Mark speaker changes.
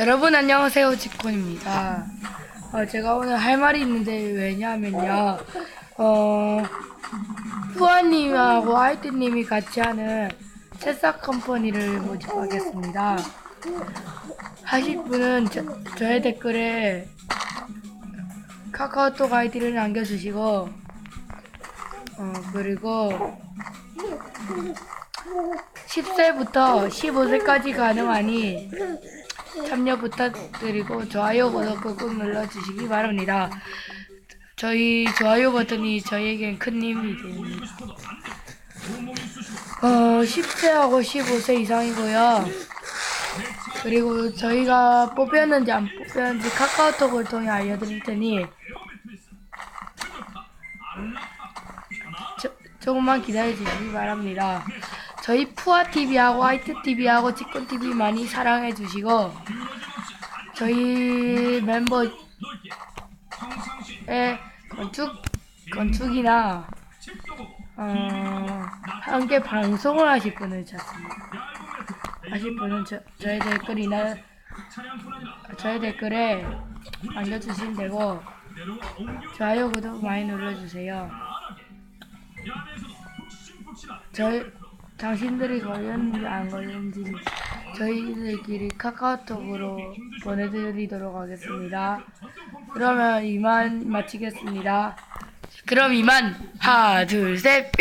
Speaker 1: 여러분 안녕하세요 직권입니다. 어, 제가 오늘 할 말이 있는데 왜냐하면요. 어, 푸아님하고 아이트님이 같이 하는 새싹 컴퍼니를 모집하겠습니다. 하실 분은 저, 저의 댓글에 카카오톡 아이디를 남겨주시고 어, 그리고 10세부터 15세까지 가능하니 참여 부탁드리고 좋아요 구독 꾹꾹 눌러주시기 바랍니다. 저희 좋아요 버튼이 저희에겐 큰 힘이 됩니다. 어, 10세하고 15세 이상이고요. 그리고 저희가 뽑혔는지 안 뽑혔는지 카카오톡을 통해 알려드릴 테니 저, 조금만 기다려 주시기 바랍니다. 저희 푸아TV하고 화이트TV하고 치콘TV 많이 사랑해 주시고 저희 멤버의 건축, 건축이나 어, 함께 방송을 하실 분을 찾습니다. 하실 분은 저, 저의 댓글이나 저의 댓글에 남겨주시면 되고 좋아요 구독 많이 눌러주세요. 저희 당신들이 걸렸는지 안 걸렸는지 저희들끼리 카카오톡으로 보내드리도록 하겠습니다. 그러면 이만 마치겠습니다. 그럼 이만 하나 둘셋 뿅!